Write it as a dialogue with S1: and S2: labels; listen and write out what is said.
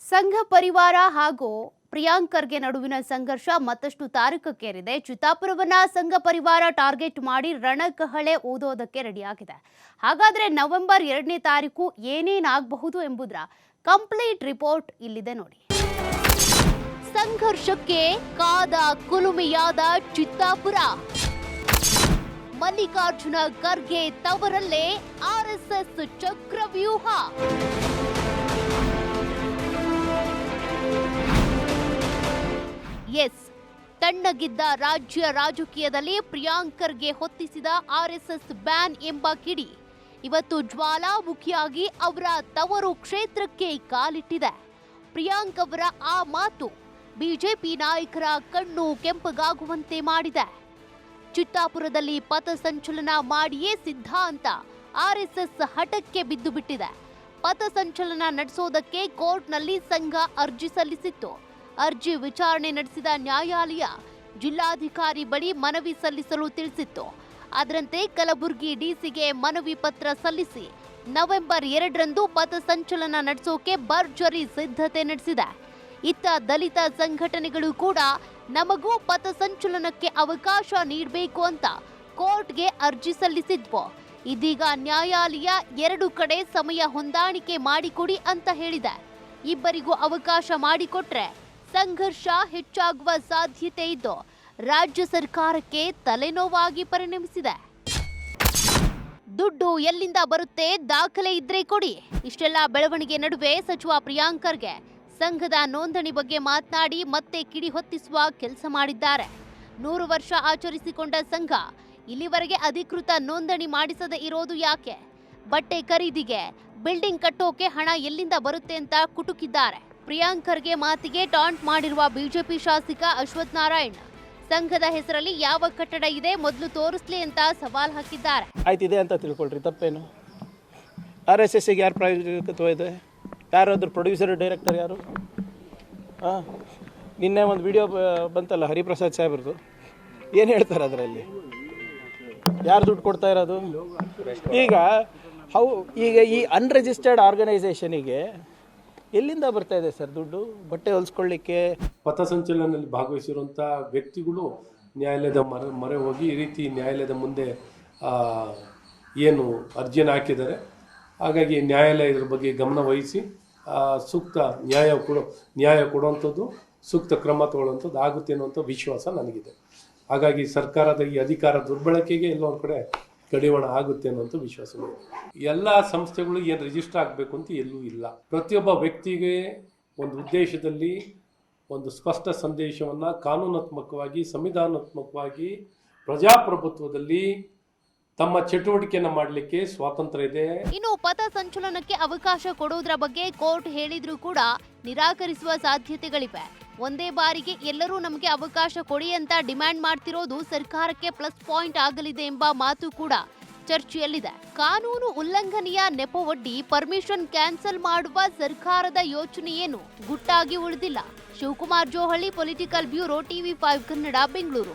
S1: ಸಂಘ ಪರಿವಾರ ಹಾಗೂ ಪ್ರಿಯಾಂಕರ್ಗೆ ನಡುವಿನ ಸಂಘರ್ಷ ಮತ್ತಷ್ಟು ತಾರಕಕ್ಕೇರಿದೆ. ಚಿತಾಪುರವನ್ನ ಸಂಘ ಪರಿವಾರ ಟಾರ್ಗೆಟ್ ಮಾಡಿ ರಣಕಹಳೆ ಓದೋದಕ್ಕೆ ರೆಡಿಯಾಗಿದೆ. ಹಾಗಾದ್ರೆ ನವೆಂಬರ್ ಎರಡನೇ ತಾರೀಕು ಏನೇನಾಗಬಹುದು ಎಂಬುದರ ಕಂಪ್ಲೀಟ್ ರಿಪೋರ್ಟ್ ಇಲ್ಲಿದೆ ನೋಡಿ. ಸಂಘರ್ಷಕ್ಕೆ ಕಾದ ಕುಲುಮೆಯಾದ ಚಿತ್ತಾಪುರ. ಮಲ್ಲಿಕಾರ್ಜುನ ಖರ್ಗೆ ತವರಲ್ಲೇ ಆರ್ಎಸ್ಎಸ್ ಚಕ್ರವ್ಯೂಹ. ಎಸ್. ತಣ್ಣಗಿದ್ದ ರಾಜ್ಯ ರಾಜಕೀಯದಲ್ಲಿ ಪ್ರಿಯಾಂಕರ್ಗೆ ಹೊತ್ತಿಸಿದ ಆರ್ಎಸ್ಎಸ್ ಬ್ಯಾನ್ ಎಂಬ ಕಿಡಿ. ಇವತ್ತು ಜ್ವಾಲಾಮುಖಿಯಾಗಿ ಅವರ ತವರು ಕ್ಷೇತ್ರಕ್ಕೆ ಕಾಲಿಟ್ಟಿದೆ. ಪ್ರಿಯಾಂಕ್ ಅವರ ಆ ಮಾತು ಬಿಜೆಪಿ ನಾಯಕರ ಕಣ್ಣು ಕೆಂಪಗಾಗುವಂತೆ ಮಾಡಿದೆ. ಚಿತ್ತಾಪುರದಲ್ಲಿ ಪಥಸಂಚಲನ ಮಾಡಿಯೇ ಸಿದ್ಧಾಂತ ಆರ್ಎಸ್ಎಸ್ ಹಠಕ್ಕೆ ಬಿದ್ದು ಬಿಟ್ಟಿದೆ ಪಥಸಂಚಲನ ನಡೆಸೋದಕ್ಕೆ ಕೋರ್ಟ್ನಲ್ಲಿ ಸಂಘ ಅರ್ಜಿ ಸಲ್ಲಿಸಿತ್ತು. ಅರ್ಜಿ ವಿಚಾರಣೆ ನಡೆಸಿದ ನ್ಯಾಯಾಲಯ ಜಿಲ್ಲಾಧಿಕಾರಿ ಬಳಿ ಮನವಿ ಸಲ್ಲಿಸಲು ತಿಳಿಸಿತ್ತು. ಅದರಂತೆ ಕಲಬುರಗಿ ಡಿಸಿಗೆ ಮನವಿ ಪತ್ರ ಸಲ್ಲಿಸಿ ನವೆಂಬರ್ ಎರಡರಂದು ಪಥಸಂಚಲನ ನಡೆಸೋಕೆ ಭರ್ಜರಿ ಸಿದ್ಧತೆ ನಡೆಸಿದೆ. ಇತ್ತ ದಲಿತ ಸಂಘಟನೆಗಳು ಕೂಡ ನಮಗೂ ಪಥಸಂಚಲನಕ್ಕೆ ಅವಕಾಶ ನೀಡಬೇಕು ಅಂತ ಕೋರ್ಟ್ಗೆ ಅರ್ಜಿ ಸಲ್ಲಿಸಿದ್ವು. ಇದೀಗ ನ್ಯಾಯಾಲಯ ಎರಡು ಕಡೆ ಸಮಯ ಹೊಂದಾಣಿಕೆ ಮಾಡಿಕೊಡಿ ಅಂತ ಹೇಳಿದೆ. ಇಬ್ಬರಿಗೂ ಅವಕಾಶ ಮಾಡಿಕೊಟ್ರೆ ಸಂಘರ್ಷ ಹೆಚ್ಚಾಗುವ ಸಾಧ್ಯತೆ ಇದ್ದು ರಾಜ್ಯ ಸರ್ಕಾರಕ್ಕೆ ತಲೆನೋವಾಗಿ ಪರಿಣಮಿಸಿದೆ. ದುಡ್ಡು ಎಲ್ಲಿಂದ ಬರುತ್ತೆ ದಾಖಲೆ ಇದ್ರೆ ಕೊಡಿ. ಇಷ್ಟೆಲ್ಲ ಬೆಳವಣಿಗೆ ನಡುವೆ ಸಚಿವ ಪ್ರಿಯಾಂಕರ್ಗೆ ಸಂಘದ ನೋಂದಣಿ ಬಗ್ಗೆ ಮಾತನಾಡಿ ಮತ್ತೆ ಕಿಡಿ ಹೊತ್ತಿಸುವ ಕೆಲಸ ಮಾಡಿದ್ದಾರೆ. ನೂರು ವರ್ಷ ಆಚರಿಸಿಕೊಂಡ ಸಂಘ ಇಲ್ಲಿವರೆಗೆ ಅಧಿಕೃತ ನೋಂದಣಿ ಮಾಡಿಸದೆ ಇರೋದು ಯಾಕೆ? ಬಟ್ಟೆ ಖರೀದಿಗೆ, ಬಿಲ್ಡಿಂಗ್ ಕಟ್ಟೋಕೆ ಹಣ ಎಲ್ಲಿಂದ ಬರುತ್ತೆ ಅಂತ ಕುಟುಕಿದ್ದಾರೆ. ಪ್ರಿಯಾಂಕರ್ಗೆ ಮಾತಿಗೆ ಟಾಂಟ್ ಮಾಡಿರುವ ಬಿಜೆಪಿ ಶಾಸಕ ಅಶ್ವಥ್ ನಾರಾಯಣ್. ಸಂಘದ ಹೆಸರಲ್ಲಿ ಯಾವ ಕಟ್ಟಡ ಇದೆ ಮೊದಲು ತೋರಿಸ್ಲಿ ಅಂತ ಸವಾಲ್ ಹಾಕಿದ್ದಾರೆ.
S2: ಆಯ್ತು ಇದೆ ಅಂತ ತಿಳ್ಕೊಳ್ರಿ, ತಪ್ಪೇನು? ಆರ್ ಎಸ್ ಎಸ್ಸಿಗೆ ಯಾರು ಪ್ರಾಯೋಜಕತ್ವ ಇದೆ? ಯಾರಾದ್ರೂ ಪ್ರೊಡ್ಯೂಸರ್ ಡೈರೆಕ್ಟರ್ ಯಾರು? ಹಾಂ ನಿನ್ನೆ ಒಂದು ವಿಡಿಯೋ ಬಂತಲ್ಲ ಹರಿಪ್ರಸಾದ್ ಸಾಹೇಬ್ರದು ಏನು ಹೇಳ್ತಾರೆ ಅದರಲ್ಲಿ? ಯಾರು ದುಡ್ಡು ಕೊಡ್ತಾ ಇರೋದು? ಈಗ, ಹೌ, ಈಗ ಈ ಅನ್ರಿಜಿಸ್ಟರ್ಡ್ ಆರ್ಗನೈಸೇಷನಿಗೆ ಎಲ್ಲಿಂದ ಬರ್ತಾ ಇದೆ ಸರ್ ದುಡ್ಡು? ಬಟ್ಟೆ ಹೊಲಿಸ್ಕೊಳ್ಳಿಕ್ಕೆ?
S3: ಪಥಸಂಚಲನದಲ್ಲಿ ಭಾಗವಹಿಸಿರುವಂಥ ವ್ಯಕ್ತಿಗಳು ನ್ಯಾಯಾಲಯದ ಮರ, ಮೊರೆ ಹೋಗಿ ಈ ರೀತಿ ನ್ಯಾಯಾಲಯದ ಮುಂದೆ ಏನು ಅರ್ಜಿಯನ್ನು ಹಾಕಿದ್ದಾರೆ. ಹಾಗಾಗಿ ನ್ಯಾಯಾಲಯ ಇದ್ರ ಬಗ್ಗೆ ಗಮನ ವಹಿಸಿ ಸೂಕ್ತ ನ್ಯಾಯ ಕೊಡೋ, ನ್ಯಾಯ ಕೊಡುವಂಥದ್ದು, ಸೂಕ್ತ ಕ್ರಮ ತಗೊಳ್ಳುವಂಥದ್ದು ಆಗುತ್ತೆ ಅನ್ನುವಂಥ ವಿಶ್ವಾಸ ನನಗಿದೆ. ಹಾಗಾಗಿ ಸರ್ಕಾರದ ಈ ಅಧಿಕಾರ ದುರ್ಬಳಕೆಗೆ ಎಲ್ಲೋ ಒಂದು ಕಡೆ ಕಡಿವಾಣ ಆಗುತ್ತೆ ಅನ್ನೋಂಥ ವಿಶ್ವಾಸ. ಎಲ್ಲ ಸಂಸ್ಥೆಗಳು ಏನು ರಿಜಿಸ್ಟರ್ ಆಗಬೇಕು ಅಂತ ಎಲ್ಲೂ ಇಲ್ಲ ಪ್ರತಿಯೊಬ್ಬ ವ್ಯಕ್ತಿಗೆ ಒಂದು ಉದ್ದೇಶದಲ್ಲಿ ಒಂದು ಸ್ಪಷ್ಟ ಸಂದೇಶವನ್ನು ಕಾನೂನಾತ್ಮಕವಾಗಿ, ಸಂವಿಧಾನಾತ್ಮಕವಾಗಿ, ಪ್ರಜಾಪ್ರಭುತ್ವದಲ್ಲಿ ತಮ್ಮ ಚಟುವಟಿಕೆಯನ್ನು ಮಾಡಲಿಕ್ಕೆ ಸ್ವಾತಂತ್ರ್ಯ ಇದೆ.
S1: ಇನ್ನು ಪಥ ಸಂಚಲನಕ್ಕೆ ಅವಕಾಶ ಕೊಡೋದ್ರ ಬಗ್ಗೆ ಕೋರ್ಟ್ ಹೇಳಿದ್ರೂ ಕೂಡ ನಿರಾಕರಿಸುವ ಸಾಧ್ಯತೆಗಳಿವೆ. ಒಂದೇ ಬಾರಿಗೆ ಎಲ್ಲರೂ ನಮಗೆ ಅವಕಾಶ ಕೊಡಿ ಅಂತ ಡಿಮ್ಯಾಂಡ್ ಮಾಡ್ತಿರೋದು ಸರ್ಕಾರಕ್ಕೆ ಪ್ಲಸ್ ಪಾಯಿಂಟ್ ಆಗಲಿದೆ ಎಂಬ ಮಾತು ಕೂಡ ಚರ್ಚೆಯಲ್ಲಿದೆ. ಕಾನೂನು ಉಲ್ಲಂಘನೆಯ ನೆಪವೊಡ್ಡಿ ಪರ್ಮಿಷನ್ ಕ್ಯಾನ್ಸಲ್ ಮಾಡುವ ಸರ್ಕಾರದ ಯೋಚನೆಯೇನು ಗುಟ್ಟಾಗಿ ಉಳಿದಿಲ್ಲ. Shivakumar Johalli, political bureau, TV five, Kannada, Bengaluru.